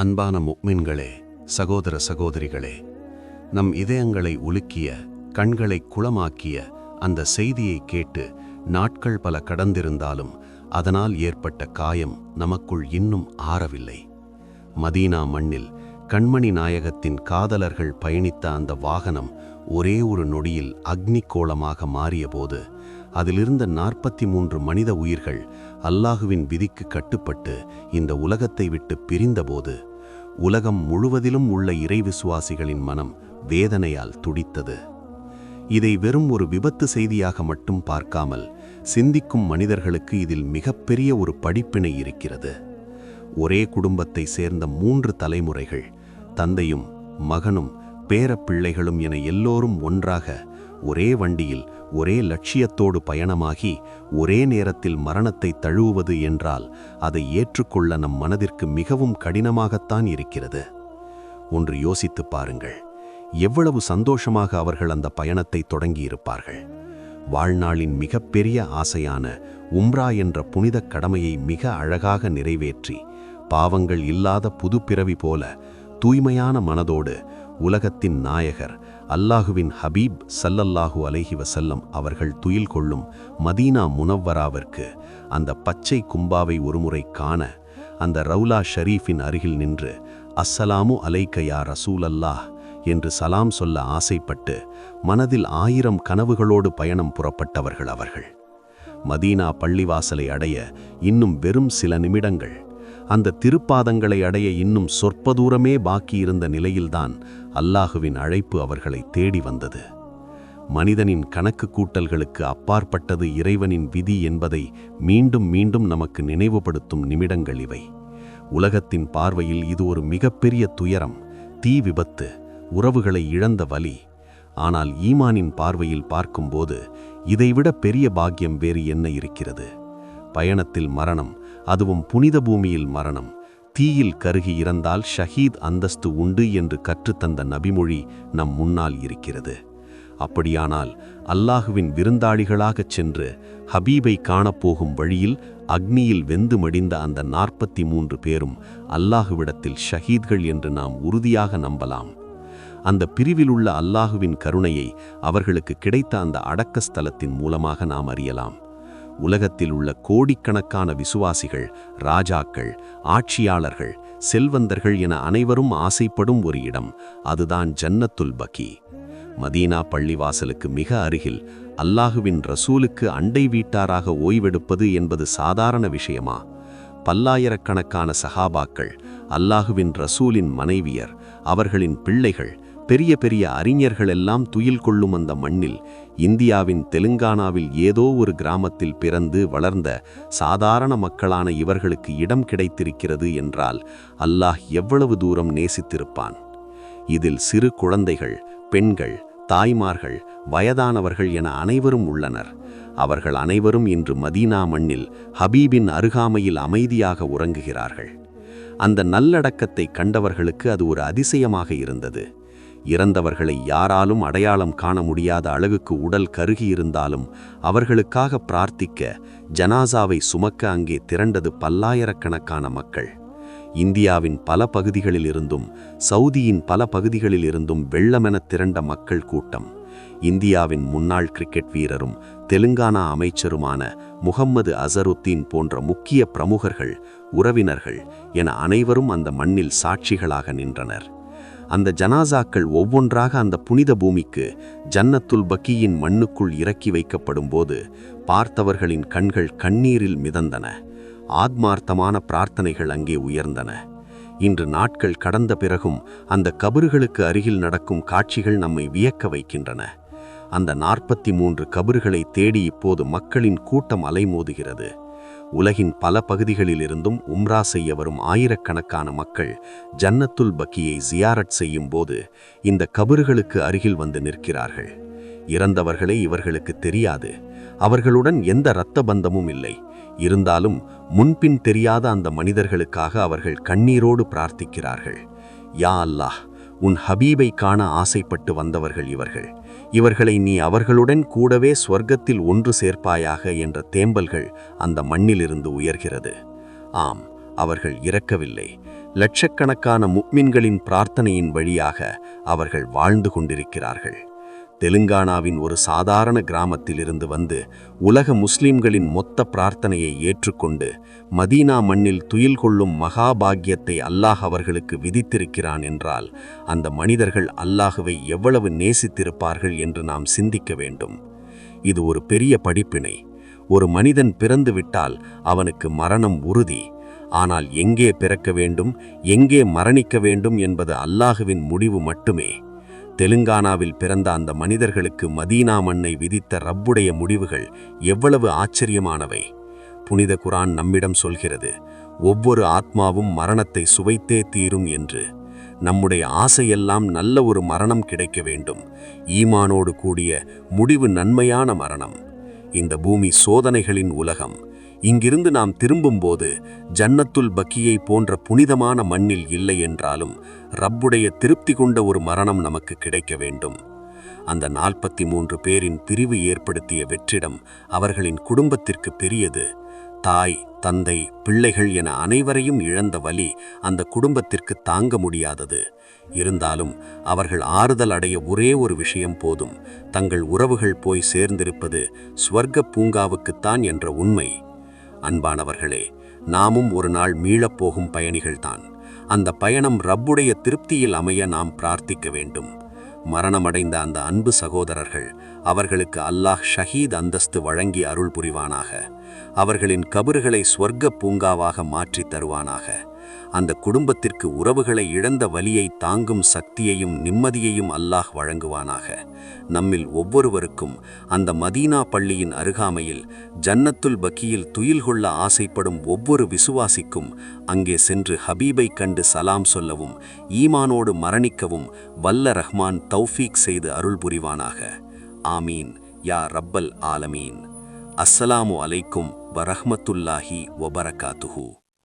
அன்பான முக்மின்களே சகோதர சகோதரிகளே நம் இதயங்களை உலுக்கிய கண்களை குளமாக்கிய அந்த செய்தியை கேட்டு நாட்கள் பல கடந்திருந்தாலும் அதனால் ஏற்பட்ட காயம் நமக்குள் இன்னும் ஆறவில்லை. மதீனா மண்ணில் கண்மணி நாயகத்தின் காதலர்கள் பயணித்த அந்த வாகனம் ஒரே ஒரு நொடியில் அக்னி கோலமாக மாறியபோது அதிலிருந்த நாற்பத்தி மூன்று மனித உயிர்கள் அல்லாஹுவின் விதிக்கு கட்டுப்பட்டு இந்த உலகத்தை விட்டு பிரிந்தபோது உலகம் முழுவதிலும் உள்ள இறைவிசுவாசிகளின் மனம் வேதனையால் துடித்தது. இதை வெறும் ஒரு விபத்து செய்தியாக மட்டும் பார்க்காமல் சிந்திக்கும் மனிதர்களுக்கு இதில் மிகப்பெரிய ஒரு படிப்பினை இருக்கிறது. ஒரே குடும்பத்தை சேர்ந்த மூன்று தலைமுறைகள் தந்தையும் மகனும் பேரப்பிள்ளைகளும் என எல்லோரும் ஒன்றாக ஒரே வண்டியில் ஒரே லட்சியத்தோடு பயணமாகி ஒரே நேரத்தில் மரணத்தை தழுவுவது என்றால் அதை ஏற்றுக்கொள்ள நம் மனதிற்கு மிகவும் கடினமாகத்தான் இருக்கிறது. ஒன்று யோசித்துப் பாருங்கள். எவ்வளவு சந்தோஷமாக அவர்கள் அந்த பயணத்தை தொடங்கியிருப்பார்கள். வாழ்நாளின் மிகப்பெரிய ஆசையான உம்ரா என்ற புனிதக் கடமையை மிக அழகாக நிறைவேற்றி பாவங்கள் இல்லாத புதுப்பிறவி போல தூய்மையான மனதோடு உலகத்தின் நாயகர் அல்லாஹுவின் ஹபீப் சல்லல்லாஹு அலைஹி வசல்லம் அவர்கள் துயில் கொள்ளும் மதீனா முனவ்வராவிற்கு அந்த பச்சை கும்பாவை ஒருமுறை காண அந்த ரவுலா ஷரீஃபின் அருகில் நின்று அஸ்ஸலாமு அலைக்கயா ரசூல் அல்லாஹ் என்று சலாம் சொல்ல ஆசைப்பட்டு மனதில் ஆயிரம் கனவுகளோடு பயணம் புறப்பட்டவர்கள் அவர்கள். மதீனா பள்ளிவாசலை அடைய இன்னும் வெறும் சில நிமிடங்கள் அந்த திருப்பாதங்களை அடைய இன்னும் சொற்ப தூரமே பாக்கியிருந்த நிலையில்தான் அல்லாஹுவின் அழைப்பு அவர்களை தேடி வந்தது. மனிதனின் கணக்கு கூட்டல்களுக்கு அப்பாற்பட்டது இறைவனின் விதி என்பதை மீண்டும் மீண்டும் நமக்கு நினைவுபடுத்தும் நிமிடங்கள் இவை. உலகத்தின் பார்வையில் இது ஒரு மிகப்பெரிய துயரம் தீ விபத்து உறவுகளை இழந்த வலி. ஆனால் ஈமானின் பார்வையில் பார்க்கும்போது இதைவிட பெரிய பாக்கியம் வேறு என்ன இருக்கிறது? பயணத்தில் மரணம் அதுவும் புனித பூமியில் மரணம். தீயில் கருகி இறந்தால் ஷஹீத் அந்தஸ்து உண்டு என்று கற்றுத்தந்த நபிமொழி நம் முன்னால் இருக்கிறது. அப்படியானால் அல்லாஹுவின் விருந்தாளிகளாகச் சென்று ஹபீபை காணப்போகும் வழியில் அக்னியில் வெந்து மடிந்த அந்த நாற்பத்தி மூன்று பேரும் அல்லாஹுவிடத்தில் ஷஹீத்கள் என்று நாம் உறுதியாக நம்பலாம். அந்த பிரிவிலுள்ள அல்லாஹுவின் கருணையை அவர்களுக்கு கிடைத்த அந்த அடக்கஸ்தலத்தின் மூலமாக நாம் அறியலாம். உலகத்தில் உள்ள கோடிக்கணக்கான விசுவாசிகள் ராஜாக்கள் ஆட்சியாளர்கள் செல்வந்தர்கள் என அனைவரும் ஆசைப்படும் ஒரு இடம் அதுதான் ஜன்னத்துல் பக்கி மதீனா பள்ளிவாசலுக்கு மிக அருகில் அல்லாஹுவின் ரசூலுக்கு அண்டை வீட்டாராக ஓய்வெடுப்பது என்பது சாதாரண விஷயமா? பல்லாயிரக்கணக்கான சஹாபாக்கள் அல்லாஹுவின் ரசூலின் மனைவியர் அவர்களின் பிள்ளைகள் பெரிய பெரிய அறிஞர்கள் எல்லாம் துயில் கொள்ளும் அந்த மண்ணில் இந்தியாவின் தெலுங்கானாவில் ஏதோ ஒரு கிராமத்தில் பிறந்து வளர்ந்த சாதாரண மக்களான இவர்களுக்கு இடம் கிடைத்திருக்கிறது என்றால் அல்லாஹ் எவ்வளவு தூரம் நேசித்திருப்பான்? இதில் சிறு குழந்தைகள் பெண்கள் தாய்மார்கள் வயதானவர்கள் என அனைவரும் உள்ளனர். அவர்கள் அனைவரும் இன்று மதீனா மண்ணில் ஹபீபின் அருகாமையில் அமைதியாக உறங்குகிறார்கள். அந்த நல்லடக்கத்தை கண்டவர்களுக்கு அது ஒரு அதிசயமாக இருந்தது. இறந்தவர்களை யாராலும் அடையாளம் காண முடியாத அழகுக்கு உடல் கருகியிருந்தாலும் அவர்களுக்காக பிரார்த்திக்க ஜனாசாவை சுமக்க அங்கே திரண்டது பல்லாயிரக்கணக்கான மக்கள். இந்தியாவின் பல பகுதிகளில் இருந்தும் சவுதியின் பல பகுதிகளில் இருந்தும் வெள்ளமென திரண்ட மக்கள் கூட்டம். இந்தியாவின் முன்னாள் கிரிக்கெட் வீரரும் தெலுங்கானா அமைச்சருமான முகம்மது அசருத்தீன் போன்ற முக்கிய பிரமுகர்கள் உறவினர்கள் என அனைவரும் அந்த மண்ணில் சாட்சிகளாக நின்றனர். அந்த ஜனாசாக்கள் ஒவ்வொன்றாக அந்த புனித பூமிக்கு ஜன்னத்துல் பக்கியின் மண்ணுக்குள் இறக்கி வைக்கப்படும் போது பார்த்தவர்களின் கண்கள் கண்ணீரில் மிதந்தன. ஆத்மார்த்தமான பிரார்த்தனைகள் அங்கே உயர்ந்தன. இன்று நாட்கள் கடந்த பிறகும் அந்த கபறுகளுக்கு அருகில் நடக்கும் காட்சிகள் நம்மை வியக்க வைக்கின்றன. அந்த நாற்பத்தி மூன்று கபறுகளை தேடி இப்போது மக்களின் கூட்டம் அலைமோதுகிறது. உலகின் பல பகுதிகளிலிருந்தும் உம்ரா செய்ய வரும் ஆயிரக்கணக்கான மக்கள் ஜன்னத்துல் பக்கியை ஜியாரட் செய்யும் போது இந்த கபறுகளுக்கு அருகில் வந்து நிற்கிறார்கள். இறந்தவர்களே இவர்களுக்கு தெரியாது. அவர்களுடன் எந்த இரத்த பந்தமும் இல்லை. இருந்தாலும் முன்பின் தெரியாத அந்த மனிதர்களுக்காக அவர்கள் கண்ணீரோடு பிரார்த்திக்கிறார்கள். யா அல்லாஹ் உன் ஹபீபை காண ஆசைப்பட்டு வந்தவர்கள் இவர்கள். இவர்களை நீ அவர்களுடன் கூடவே ஸ்வர்க்கத்தில் ஒன்று சேர்ப்பாயாக என்ற தேம்பல்கள் அந்த மண்ணிலிருந்து உயர்கிறது. ஆம் அவர்கள் இறக்கவில்லை. லட்சக்கணக்கான முக்மின்களின் பிரார்த்தனையின் வழியாக அவர்கள் வாழ்ந்து கொண்டிருக்கிறார்கள். தெலுங்கானாவின் ஒரு சாதாரண கிராமத்திலிருந்து வந்து உலக முஸ்லிம்களின் மொத்த பிரார்த்தனையை ஏற்றுக்கொண்டு மதீனா மண்ணில் துயில் கொள்ளும் மகாபாகியத்தை அல்லாஹ் அவர்களுக்கு விதித்திருக்கிறான் என்றால் அந்த மனிதர்கள் அல்லாஹுவை எவ்வளவு நேசித்திருப்பார்கள் என்று நாம் சிந்திக்க வேண்டும். இது ஒரு பெரிய படிப்பினை. ஒரு மனிதன் பிறந்து விட்டால் அவனுக்கு மரணம் உறுதி. ஆனால் எங்கே பிறக்க வேண்டும் எங்கே மரணிக்க வேண்டும் என்பது அல்லாஹுவின் முடிவு மட்டுமே. தெலுங்கானாவில் பிறந்த அந்த மனிதர்களுக்கு மதீனா மண்ணை விதித்த ரப்புடைய முடிவுகள் எவ்வளவு ஆச்சரியமானவை. புனித குரான் நம்மிடம் சொல்கிறது ஒவ்வொரு ஆத்மாவும் மரணத்தை சுவைத்தே தீரும் என்று. நம்முடைய ஆசையெல்லாம் நல்ல ஒரு மரணம் கிடைக்க வேண்டும். ஈமானோடு கூடிய முடிவு நன்மையான மரணம். இந்த பூமி சோதனைகளின் உலகம். இங்கிருந்து நாம் திரும்பும்போது ஜன்னத்துல் பக்கியை போன்ற புனிதமான மண்ணில் இல்லை என்றாலும் ரப்புடைய திருப்தி கொண்ட ஒரு மரணம் நமக்கு கிடைக்க வேண்டும். அந்த நாற்பத்தி மூன்று பேரின் பிரிவு ஏற்படுத்திய வெற்றிடம் அவர்களின் குடும்பத்திற்கு பெரியது. தாய் தந்தை பிள்ளைகள் என அனைவரையும் இழந்த வலி அந்த குடும்பத்திற்கு தாங்க முடியாதது. இருந்தாலும் அவர்கள் ஆறுதல் அடைய ஒரே ஒரு விஷயம் போதும். தங்கள் உறவுகள் போய் சேர்ந்திருப்பது ஸ்வர்க்க பூங்காவுக்குத்தான் என்ற உண்மை. அன்பானவர்களே நாமும் ஒரு நாள் மீளப்போகும் பயணிகள்தான். அந்த பயணம் ரப்புடைய திருப்தியில் அமைய நாம் பிரார்த்திக்க வேண்டும். மரணமடைந்த அந்த அன்பு சகோதரர்கள் அவர்களுக்கு அல்லாஹ் ஷஹீத் அந்தஸ்து வழங்கி அருள் புரிவானாக. அவர்களின் கபறுகளை ஸ்வர்க்க பூங்காவாக மாற்றித் தருவானாக. அந்த குடும்பத்திற்கு உறவுகளை இழந்த வலியை தாங்கும் சக்தியையும் நிம்மதியையும் அல்லாஹ் வழங்குவானாக. நம்மில் ஒவ்வொருவருக்கும் அந்த மதீனா பள்ளியின் அருகாமையில் ஜன்னத்துல் பக்கியில் துயில் கொள்ள ஆசைப்படும் ஒவ்வொரு விசுவாசிக்கும் அங்கே சென்று ஹபீபை கண்டு சலாம் சொல்லவும் ஈமானோடு மரணிக்கவும் வல்ல ரஹ்மான் தௌஃபீக் செய்து அருள் புரிவானாக. ஆமீன். யா ரப்பல் ஆலமீன். அஸ்ஸலாமு அலைக்கும் வரஹ்மத்துல்லாஹி ஒபரகாத்துஹூ